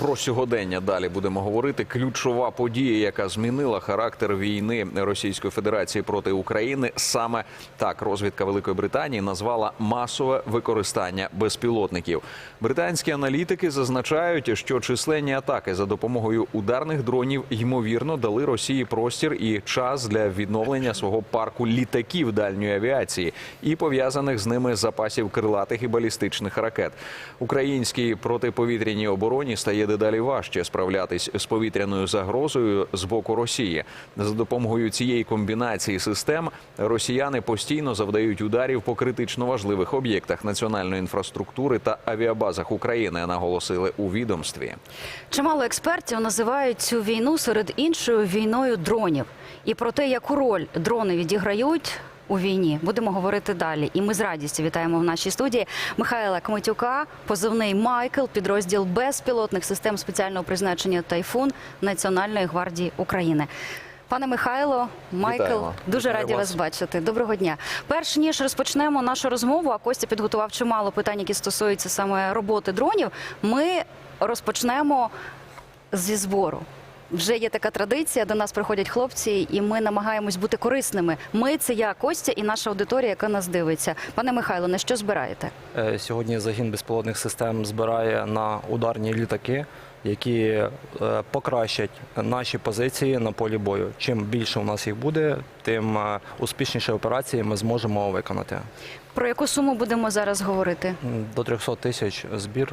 Про сьогодення далі будемо говорити. Ключова подія, яка змінила характер війни Російської Федерації проти України, саме так розвідка Великої Британії назвала масове використання безпілотників. Британські аналітики зазначають, що численні атаки за допомогою ударних дронів ймовірно дали Росії простір і час для відновлення свого парку літаків дальньої авіації і пов'язаних з ними запасів крилатих і балістичних ракет. Українській протиповітряній обороні стає дедалі важче справлятись з повітряною загрозою з боку Росії. За допомогою цієї комбінації систем росіяни постійно завдають ударів по критично важливих об'єктах національної інфраструктури та авіабазах України. Наголосили у відомстві. Чимало експертів називають цю війну серед іншою війною дронів. І про те, яку роль дрони відіграють у війні, будемо говорити далі. І ми з радістю вітаємо в нашій студії Михайла Кмитюка, позивний Майкл, підрозділ безпілотних систем спеціального призначення Тайфун Національної гвардії України. Пане Михайло, Майкл, Вітаємо. дуже Вітаю раді вас. вас бачити. Доброго дня. Перш ніж розпочнемо нашу розмову, а Костя підготував чимало питань, які стосуються саме роботи дронів. Ми розпочнемо зі збору. Вже є така традиція. До нас приходять хлопці, і ми намагаємось бути корисними. Ми це я, Костя, і наша аудиторія, яка нас дивиться. Пане Михайло, на що збираєте? Е, Сьогодні загін безпілотних систем збирає на ударні літаки, які е, покращать наші позиції на полі бою. Чим більше у нас їх буде, тим е, успішніші операції ми зможемо виконати. Про яку суму будемо зараз говорити? До 300 тисяч збір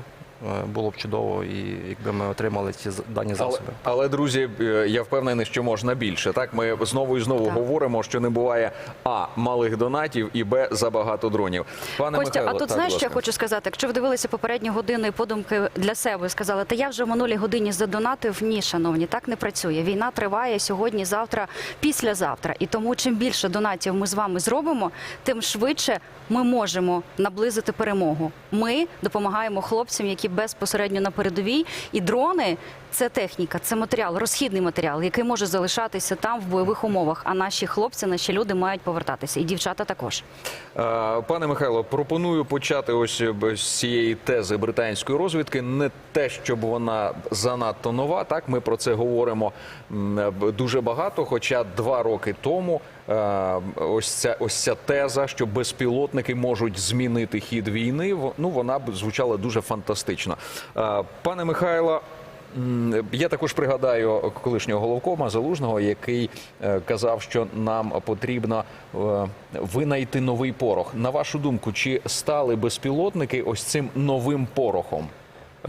було б чудово, і якби ми отримали ці з- дані засоби. але друзі, е, я впевнений, що можна більше. Так, ми знову і знову Так. говоримо, що не буває а малих донатів і б забагато дронів. Пане Костя, Михайло, а тут так, знаєш, що я хочу сказати? Якщо ви дивилися попередню годину і подумки для себе сказали, та я вже в минулій годині задонатив. Ні, шановні, так не працює. Війна триває сьогодні, завтра, післязавтра. І тому чим більше донатів ми з вами зробимо, тим швидше ми можемо наблизити перемогу. Ми допомагаємо хлопцям, які безпосередньо на передовій, і дрони. Це техніка, це матеріал, розхідний матеріал, який може залишатися там в бойових умовах. А наші хлопці, наші люди мають повертатися, і дівчата також. Е, Пане Михайло, пропоную почати ось е, з цієї тези британської розвідки. Не те, щоб вона занадто нова. Так, ми про це говоримо е, дуже багато. Хоча два роки тому ось ця ось ця теза, що безпілотники можуть змінити хід війни. Ну вона б звучала дуже фантастично. Пане Михайло. Я також пригадаю колишнього головкома Залужного, який е, казав, що нам потрібно е, винайти новий порох. На вашу думку, чи стали безпілотники ось цим новим порохом?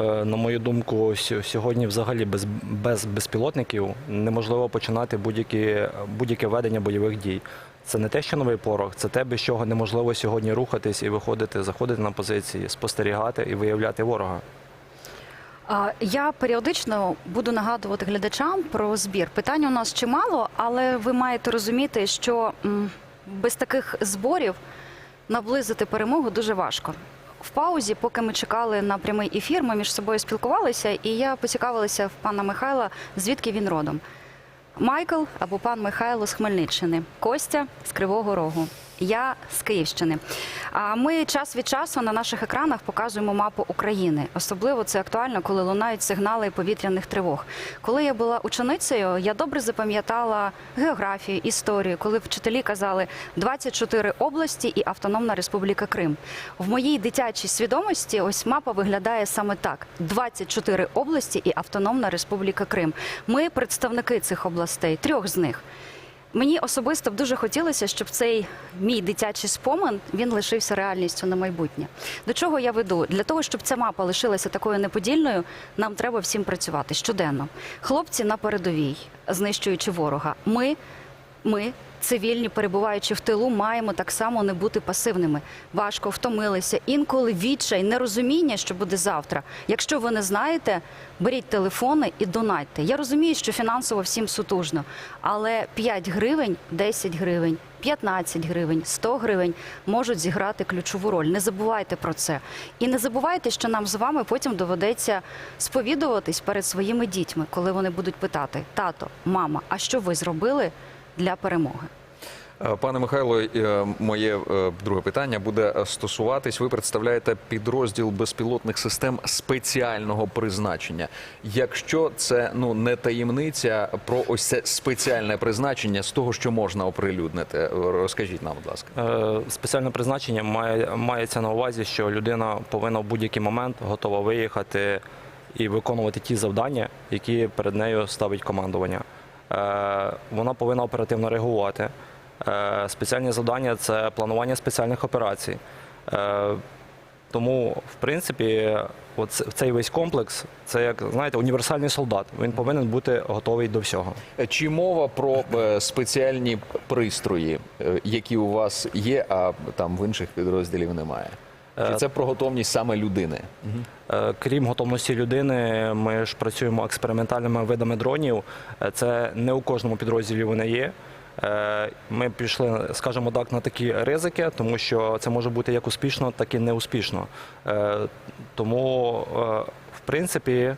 Е, На мою думку, сьо- сьогодні взагалі без, без безпілотників неможливо починати будь-яке ведення бойових дій. Це не те, що новий порох, це те, без чого неможливо сьогодні рухатись і виходити, заходити на позиції, спостерігати і виявляти ворога. Я періодично буду нагадувати глядачам про збір. Питань у нас чимало, але ви маєте розуміти, що без таких зборів наблизити перемогу дуже важко. В паузі, поки ми чекали на прямий ефір, ми між собою спілкувалися, і я поцікавилася в пана Михайла, звідки він родом. Майкл або пан Михайло з Хмельниччини, Костя з Кривого Рогу. Я з Київщини. А ми час від часу на наших екранах показуємо мапу України. Особливо це актуально, коли лунають сигнали повітряних тривог. Коли я була ученицею, я добре запам'ятала географію, історію, коли вчителі казали 24 області і Автономна Республіка Крим. В моїй дитячій свідомості ось мапа виглядає саме так: 24 області і Автономна Республіка Крим. Ми представники цих областей, трьох з них. Мені особисто б дуже хотілося, щоб цей мій дитячий спомин він лишився реальністю на майбутнє. До чого я веду? Для того, щоб ця мапа лишилася такою неподільною, нам треба всім працювати щоденно. Хлопці на передовій, знищуючи ворога. Ми, ми, цивільні, перебуваючи в тилу, маємо так само не бути пасивними. Важко втомилися. Інколи відчай, нерозуміння, що буде завтра. Якщо ви не знаєте, беріть телефони і донайте. Я розумію, що фінансово всім сутужно, але 5 гривень, 10 гривень. 15 гривень, 100 гривень можуть зіграти ключову роль. Не забувайте про це. І не забувайте, що нам з вами потім доведеться сповідуватись перед своїми дітьми, коли вони будуть питати: тато, мама, а що ви зробили для перемоги? Е, Пане Михайло, е, моє е, друге питання буде стосуватись. Ви представляєте підрозділ безпілотних систем спеціального призначення. Якщо це ну не таємниця про ось це спеціальне призначення з того, що можна оприлюднити, розкажіть нам, будь ласка. Спеціальне призначення має, мається на увазі, що людина повинна в будь-який момент готова виїхати і виконувати ті завдання, які перед нею ставить командування. Е, Вона повинна оперативно реагувати. Е, Спеціальні завдання це планування спеціальних операцій. Е, Тому, в принципі, цей весь комплекс це як знаєте, універсальний солдат. Він повинен бути готовий до всього. Чи мова про спеціальні пристрої, які у вас є, а там в інших підрозділів немає? Е, це про готовність саме людини? Е, Крім готовності людини, ми ж працюємо експериментальними видами дронів. Е, Це не у кожному підрозділі вони є. Ми пішли, скажімо так, на такі ризики, тому що це може бути як успішно, так і неуспішно. Тому, в принципі,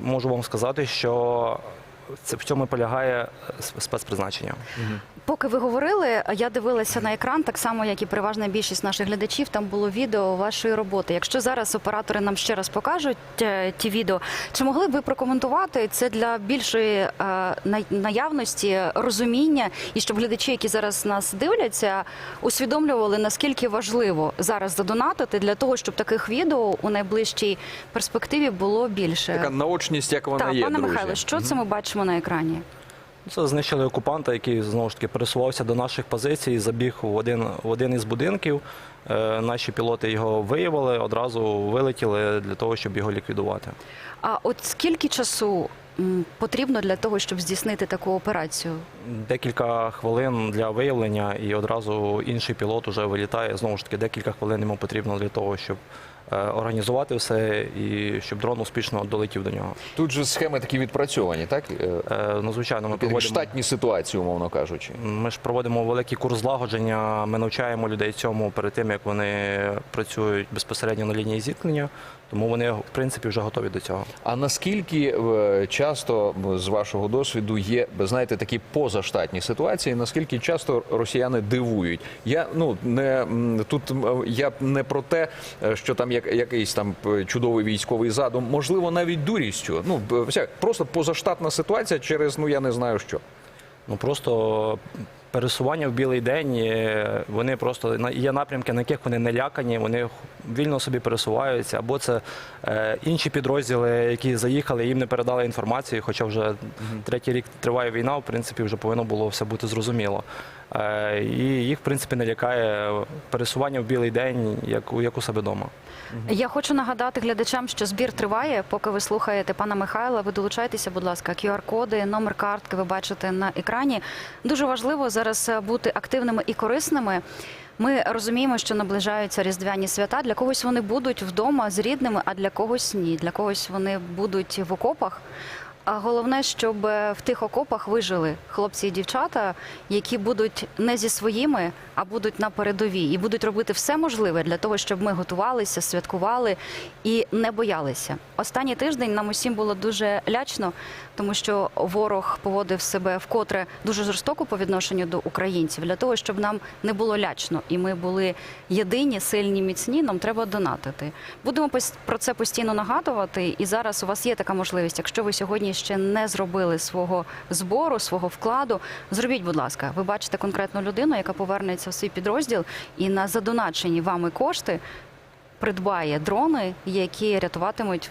можу вам сказати, що це в цьому полягає спецпризначення. Поки ви говорили, я дивилася на екран, так само як і переважна більшість наших глядачів. Там було відео вашої роботи. Якщо зараз оператори нам ще раз покажуть е, ті відео, чи могли б ви прокоментувати це для більшої е, наявності розуміння, і щоб глядачі, які зараз нас дивляться, усвідомлювали наскільки важливо зараз задонатити для того, щоб таких відео у найближчій перспективі було більше. Така наочність, як вона Так, є, пане друзі. Михайло, що це ми бачимо на екрані? Це знищили окупанта, який знову ж таки пересувався до наших позицій, забіг в один, в один із будинків. Е, наші пілоти його виявили, одразу вилетіли для того, щоб його ліквідувати. А от скільки часу потрібно для того, щоб здійснити таку операцію? Декілька хвилин для виявлення, і одразу інший пілот уже вилітає. Знову ж таки, декілька хвилин йому потрібно для того, щоб е, організувати все і щоб дрон успішно долетів до нього. Тут же схеми такі відпрацьовані, так? Е, Е, ну, звичайно, ми проводимо. штатні ситуації, умовно кажучи. Ми ж проводимо великий курс злагодження. Ми навчаємо людей цьому перед тим, як вони працюють безпосередньо на лінії зіткнення. Тому вони, в принципі, вже готові до цього. А наскільки е, часто з вашого досвіду є, знаєте, такі позаштатні ситуації? Наскільки часто росіяни дивують? Я ну не тут я не про те, е, що там як якийсь там е, чудовий військовий задум, можливо, навіть дурістю. Ну вся просто позаштатна ситуація через ну я не знаю що. Ну просто пересування в білий день. е, Вони просто є напрямки, на яких вони не лякані, вони вільно собі пересуваються. Або це е, інші підрозділи, які заїхали, їм не передали інформацію. Хоча вже третій рік триває війна, в принципі, вже повинно було все бути зрозуміло. Е, і їх, в принципі, не лякає пересування в білий день, як у себе вдома. Я хочу нагадати глядачам, що збір триває. Поки ви слухаєте пана Михайла, ви долучайтеся, будь ласка, QR-коди, номер картки ви бачите на екрані. Дуже важливо зараз е, бути активними і корисними. Ми розуміємо, що наближаються різдвяні свята. Для когось вони будуть вдома з рідними, а для когось ні. Для когось вони будуть в окопах. А головне, щоб е, в тих окопах вижили хлопці і дівчата, які будуть не зі своїми, а будуть на передовій і будуть робити все можливе для того, щоб ми готувалися, святкували і не боялися. Останній тиждень нам усім було дуже лячно, тому що ворог поводив себе вкотре дуже жорстоко по відношенню до українців. Для того, щоб нам не було лячно, і ми були єдині, сильні, міцні, нам треба донатити. Будемо про це постійно нагадувати. І зараз у вас є така можливість. Якщо ви сьогодні ще не зробили свого збору, свого вкладу, зробіть, будь ласка. Ви бачите конкретну людину, яка повернеться в свій підрозділ і на задоначені вами кошти придбає дрони, які рятуватимуть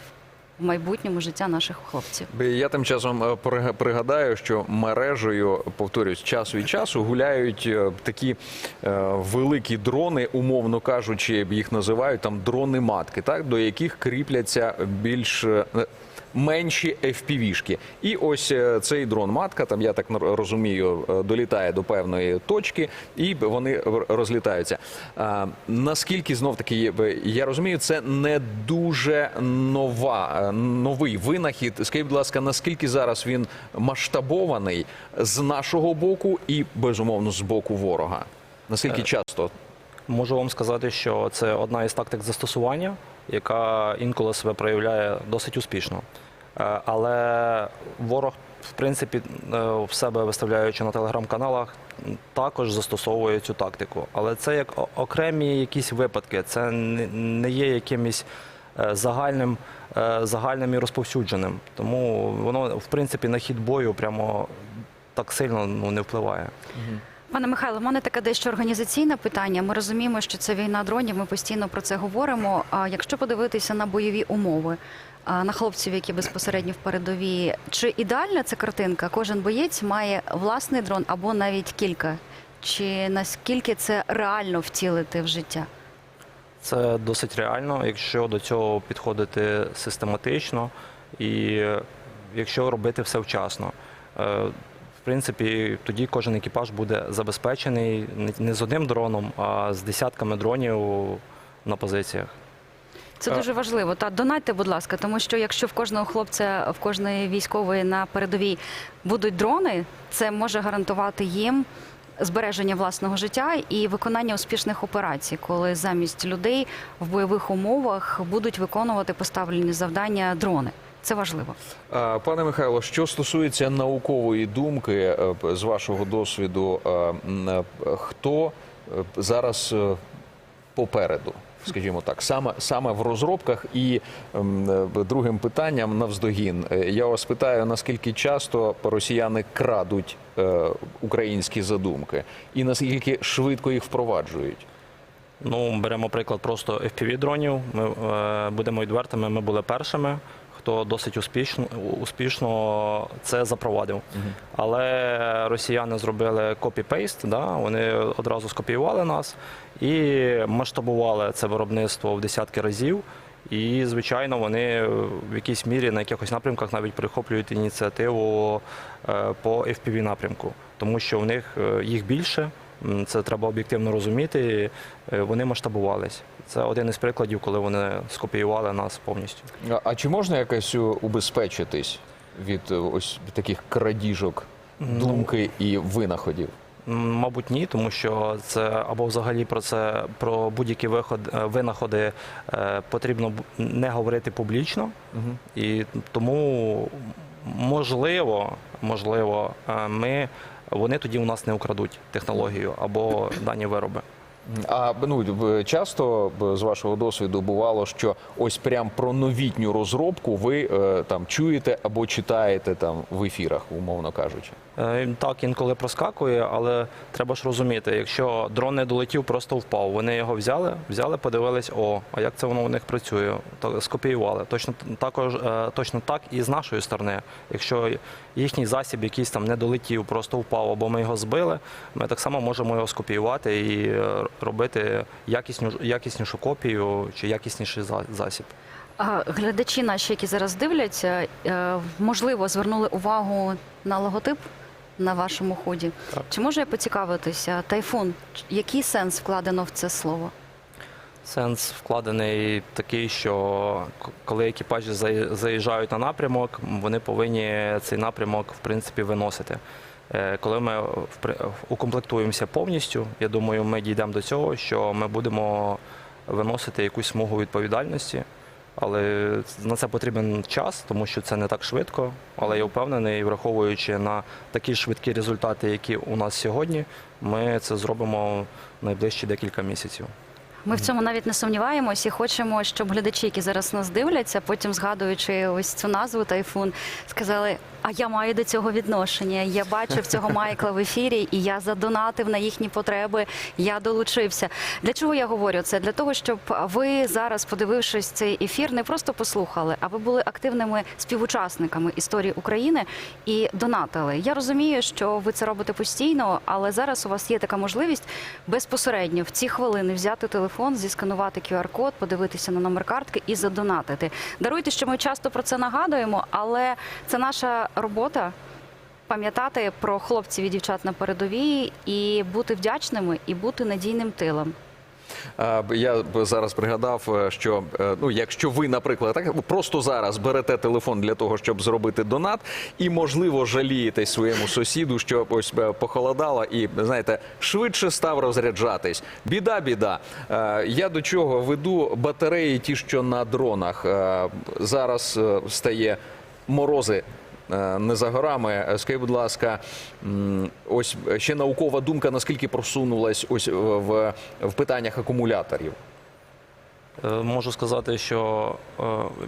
в майбутньому життя наших хлопців. Я тим часом е, пригадаю, що мережею, повторюсь, час від часу гуляють е, такі е, великі дрони, умовно кажучи, їх називають там дрони-матки, так до яких кріпляться більш. Менші FPV-шки. І ось е, цей дрон-матка, там я так розумію, е, долітає до певної точки, і вони розлітаються. А, наскільки знов таки я розумію, це не дуже нова, е, новий винахід. Скажіть, будь ласка, наскільки зараз він масштабований з нашого боку і безумовно з боку ворога? Наскільки часто? Можу вам сказати, що це одна із тактик застосування, яка інколи себе проявляє досить успішно. Е, Але ворог, в принципі, е, в себе виставляючи на телеграм-каналах, також застосовує цю тактику. Але це як окремі якісь випадки, це не- є якимось е, загальним, загальним і розповсюдженим. Тому воно, в принципі, на хід бою прямо так сильно ну, не впливає. Пане Михайло, в мене таке дещо організаційне питання. Ми розуміємо, що це війна дронів. Ми постійно про це говоримо. А якщо подивитися на бойові умови, на хлопців, які безпосередньо в передовій, чи ідеальна ця картинка? Кожен боєць має власний дрон або навіть кілька. Чи наскільки це реально втілити в життя? Це досить реально, якщо до цього підходити систематично і якщо робити все вчасно. Е, В принципі, тоді кожен екіпаж буде забезпечений не з одним дроном, а з десятками дронів на позиціях. Це дуже важливо. Та донайте, будь ласка, тому що якщо в кожного хлопця, в кожної військової на передовій будуть дрони, це може гарантувати їм збереження власного життя і виконання успішних операцій, коли замість людей в бойових умовах будуть виконувати поставлені завдання дрони. Це важливо. Е, Пане Михайло, що стосується наукової думки е, з вашого досвіду, е, е, хто е, зараз е, попереду? Скажімо так, саме саме в розробках і ем, е, другим питанням навздогін. Е, Я вас питаю, наскільки часто росіяни крадуть е, українські задумки, і наскільки швидко їх впроваджують? Ну, беремо приклад просто FPV дронів. Ми е, будемо відвертими. Ми були першими, хто досить успішно, успішно це запровадив. Але росіяни зробили копі-пейст, да? вони одразу скопіювали нас і масштабували це виробництво в десятки разів. І, звичайно, вони в якійсь мірі на якихось напрямках навіть перехоплюють ініціативу е, по FPV напрямку, тому що в них е, їх більше. Це треба об'єктивно розуміти. Е, Вони масштабувались. Це один із прикладів, коли вони скопіювали нас повністю. А- А чи можна якось убезпечитись від е, ось таких крадіжок думки і винаходів? Мабуть, ні, тому що це або взагалі про це про будь-які е, винаходи е, потрібно не говорити публічно, і тому можливо, можливо, е, ми вони тоді у нас не украдуть технологію або дані вироби. А ну часто з вашого досвіду бувало, що ось прям про новітню розробку ви е, там чуєте або читаєте там в ефірах, умовно кажучи. Е, Так, інколи проскакує, але треба ж розуміти, якщо дрон не долетів, просто впав. Вони його взяли, взяли, подивились, о, а як це воно у них працює? Скопіювали. Точно також е, точно так і з нашої сторони. Якщо їхній засіб якийсь там не долетів, просто впав, або ми його збили, ми так само можемо його скопіювати і е, робити якісну, якіснішу копію чи якісніший за- засіб. А глядачі наші, які зараз дивляться, можливо, звернули увагу на логотип на вашому ході. Так. Чи можу я поцікавитися, тайфун, який сенс вкладено в це слово? Сенс вкладений такий, що коли екіпажі заї- заїжджають на напрямок, вони повинні цей напрямок в принципі виносити. Е, Коли ми укомплектуємося повністю, я думаю, ми дійдемо до цього, що ми будемо виносити якусь смугу відповідальності. Але на це потрібен час, тому що це не так швидко. Але я впевнений, враховуючи на такі швидкі результати, які у нас сьогодні, ми це зробимо найближчі декілька місяців. Ми в цьому навіть не сумніваємось і хочемо, щоб глядачі, які зараз нас дивляться, потім згадуючи ось цю назву тайфун, сказали: а я маю до цього відношення. Я бачив цього Майкла в ефірі, і я задонатив на їхні потреби. Я долучився. Для чого я говорю це? Для того, щоб ви зараз, подивившись цей ефір, не просто послухали, а ви були активними співучасниками історії України і донатили. Я розумію, що ви це робите постійно, але зараз у вас є така можливість безпосередньо в ці хвилини взяти телефон, зісканувати QR-код, подивитися на номер картки і задонатити. Даруйте, що ми часто про це нагадуємо, але це наша робота. Пам'ятати про хлопців і дівчат на передовій і бути вдячними, і бути надійним тилом. Я зараз пригадав, е, що е, ну, якщо ви, наприклад, так просто зараз берете телефон для того, щоб зробити донат, і можливо жалієтесь своєму сусіду, що ось е, похолодало, і знаєте, швидше став розряджатись. Біда, біда. Я до чого веду батареї, ті, що на дронах зараз стає. морози. Е, Не за горами. Е, Скажіть, будь ласка, ось ще наукова думка, наскільки просунулась ось в, в питаннях акумуляторів. Е, Можу сказати, що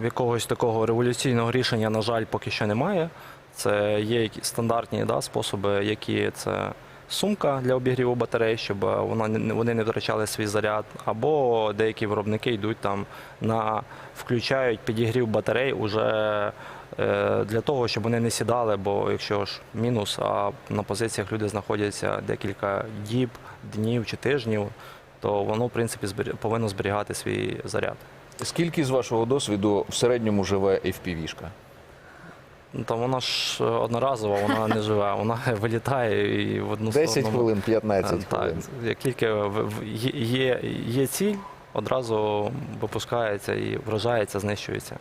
якогось такого революційного рішення, на жаль, поки що немає. Це є стандартні да, способи, які це сумка для обігріву батарей, щоб вона вони не втрачали свій заряд, або деякі виробники йдуть там на включають підігрів батарей уже для того, щоб вони не сідали, бо якщо ж мінус, а на позиціях люди знаходяться декілька діб, днів чи тижнів, то воно в принципі повинно зберігати свій заряд. Скільки з вашого досвіду в середньому живе FPV-шка? Ну, Та вона ж е, одноразова, вона не живе, вона вилітає і в одну 10 сторону. хвилин, Е, 15 Так, хвилин. як тільки є, є, є ціль, одразу випускається і вражається, знищується.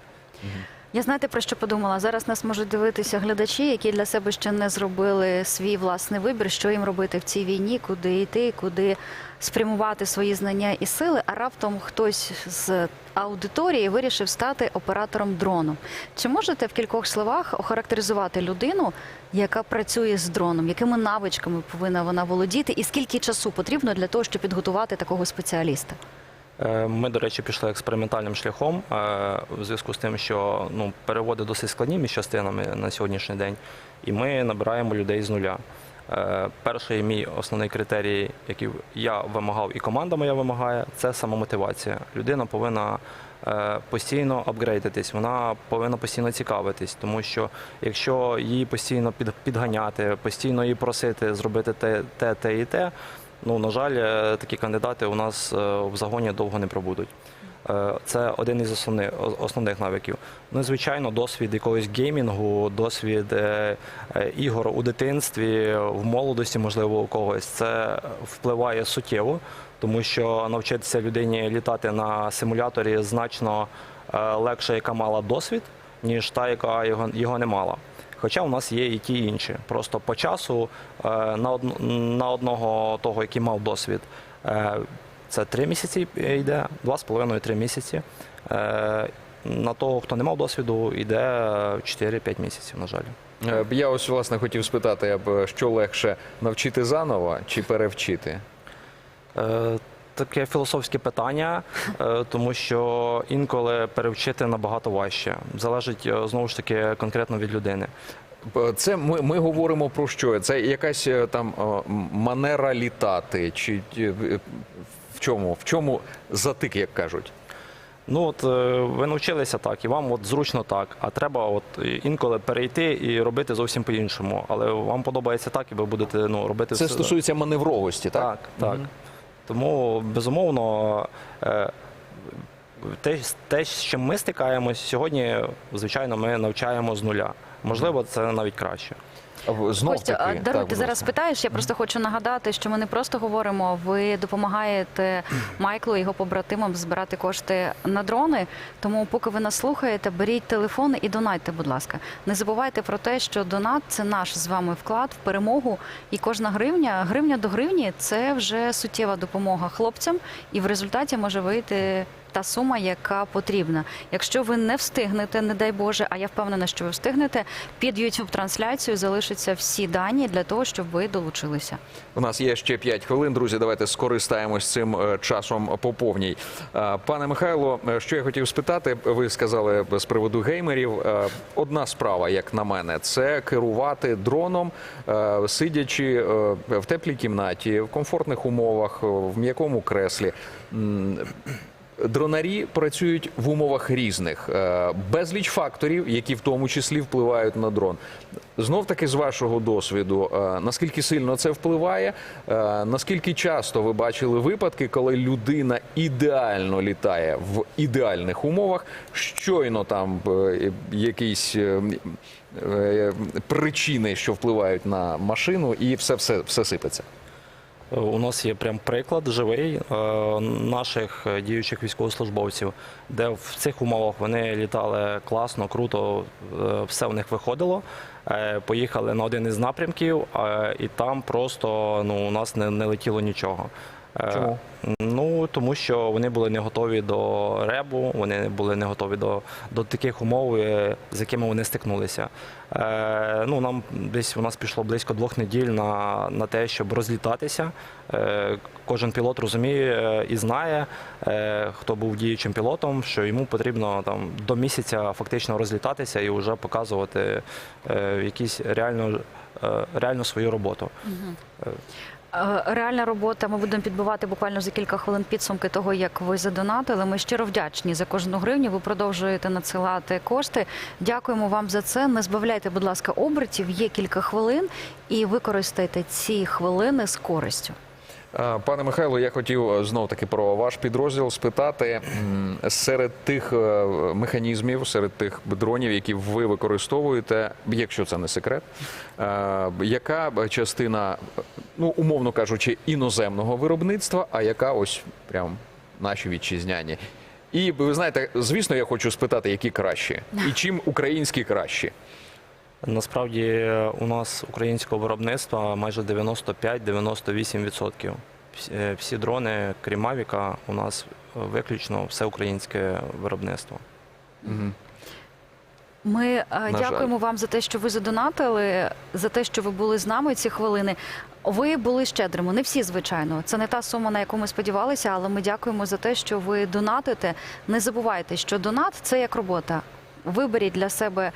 Я знаєте про що подумала? Зараз нас можуть дивитися глядачі, які для себе ще не зробили свій власний вибір, що їм робити в цій війні, куди йти, куди спрямувати свої знання і сили. А раптом хтось з аудиторії вирішив стати оператором дрону. Чи можете в кількох словах охарактеризувати людину, яка працює з дроном? Якими навичками повинна вона володіти, і скільки часу потрібно для того, щоб підготувати такого спеціаліста? Е, Ми, до речі, пішли експериментальним шляхом е, в зв'язку з тим, що ну, переводи досить складні між частинами на сьогоднішній день, і ми набираємо людей з нуля. Е, Перший мій основний критерій, який я вимагав і команда моя вимагає, це самомотивація. Людина повинна постійно апгрейдитись, вона повинна постійно цікавитись, тому що якщо її постійно під- підганяти, постійно її просити зробити те, те, те і те, Ну, на жаль, е, такі кандидати у нас е, в загоні довго не пробудуть. Е, Це один із основних, основних навиків. Ну, звичайно, досвід якогось геймінгу, досвід ігор у дитинстві, в молодості, можливо, у когось. Це впливає суттєво, тому що навчитися людині літати на симуляторі значно легше, яка мала досвід, ніж та, яка його не мала. Хоча у нас є і ті інші. Просто по часу е, на, одного того, який мав досвід, е, це три місяці йде, два з половиною три місяці. Е, На того, хто не мав досвіду, йде 4-5 місяців, на жаль. Я ось власне хотів спитати, що легше навчити заново чи перевчити? Таке філософське питання, е, тому що інколи перевчити набагато важче. Залежить е, знову ж таки конкретно від людини. Це ми, ми говоримо про що? Це якась е, там манера літати, чи в чому? В чому затик, як кажуть? Ну от ви навчилися так, і вам от зручно так. А треба от інколи перейти і робити зовсім по-іншому. Але вам подобається так, і ви будете ну робити Це все- стосується маневровості, так? Так, так. Тому безумовно. е, Те, те, з чим ми стикаємось сьогодні, звичайно, ми навчаємо з нуля. Можливо, це навіть краще. Знов таки, так, ти зараз питаєш. Я просто хочу нагадати, що ми не просто говоримо. Ви допомагаєте Майклу і його побратимам збирати кошти на дрони. Тому, поки ви нас слухаєте, беріть телефони і донайте, будь ласка. Не забувайте про те, що донат це наш з вами вклад в перемогу. І кожна гривня, гривня до гривні це вже суттєва допомога хлопцям, і в результаті може вийти. Та сума, яка потрібна. Якщо ви не встигнете, не дай Боже, а я впевнена, що ви встигнете, під youtube трансляцією залишаться всі дані для того, щоб ви долучилися. У нас є ще 5 хвилин, друзі. Давайте скористаємось цим е, часом по повній. Е, Пане Михайло, е, що я хотів спитати, ви сказали з приводу геймерів. Одна справа, як на мене, це керувати дроном, сидячи в теплій кімнаті, в комфортних умовах, в м'якому креслі. Дронарі працюють в умовах різних, Е, безліч факторів, які в тому числі впливають на дрон. Знов таки, з вашого досвіду, е, наскільки сильно це впливає? Е, Наскільки часто ви бачили випадки, коли людина ідеально літає в ідеальних умовах, щойно там якісь причини, що впливають на машину, і все, все, все сипеться. У нас є прям приклад живий е, наших діючих військовослужбовців, де в цих умовах вони літали класно, круто, е, все в них виходило. Е, Поїхали на один із напрямків, і там просто ну, у нас не, не летіло нічого. Е, Чому? Ну тому що вони були не готові до ребу, вони були не готові до, до таких умов, е, з якими вони стикнулися. Е, ну нам десь у нас пішло близько двох неділь на, на те, щоб розлітатися. Е, кожен пілот розуміє е, і знає, е, хто був діючим пілотом, що йому потрібно там до місяця фактично розлітатися і вже показувати е, якісь реально, е, реально свою роботу. Е, Реальна робота. Ми будемо підбивати буквально за кілька хвилин підсумки того, як ви задонатили. Ми щиро вдячні за кожну гривню. Ви продовжуєте надсилати кошти. Дякуємо вам за це. Не збавляйте, будь ласка, обертів. Є кілька хвилин, і використайте ці хвилини з користю. А, Пане Михайло, я хотів знов таки про ваш підрозділ спитати серед тих е, механізмів, серед тих дронів, які ви використовуєте, якщо це не секрет, е, яка частина, ну умовно кажучи, іноземного виробництва, а яка ось прям наші вітчизняні? І ви знаєте, звісно, я хочу спитати, які кращі, і чим українські кращі. Насправді е, у нас українського виробництва майже 95-98%. Всі- е, дрони, крім Мавіка, у нас е, виключно все українське виробництво. Мгм. Ми жаль. дякуємо вам за те, що ви задонатили, за те, що ви були з нами ці хвилини. Ви були щедрими, не всі, звичайно. Це не та сума, на яку ми сподівалися, але ми дякуємо за те, що ви донатите. Не забувайте, що донат це як робота. Виберіть для себе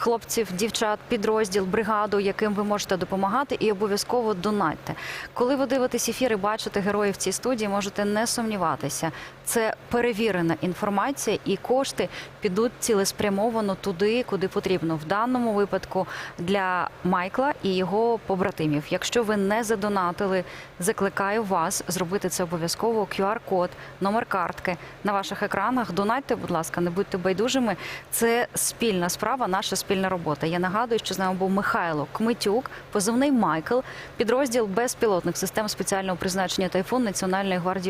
хлопців, дівчат, підрозділ, бригаду, яким ви можете допомагати, і обов'язково донатьте. Коли ви дивитесь ефір і бачите героїв цій студії, можете не сумніватися. Це перевірена інформація, і кошти підуть цілеспрямовано туди, куди потрібно. В даному випадку для Майкла і його побратимів. Якщо ви не задонатили, закликаю вас зробити це обов'язково. QR-код, номер картки на ваших екранах. Донатьте, будь ласка, не будьте байдужими. Це спільна справа, наша спільна робота. Я нагадую, що з нами був Михайло Кмитюк, позивний Майкл, підрозділ безпілотних систем спеціального призначення Тайфун Національної гвардії України.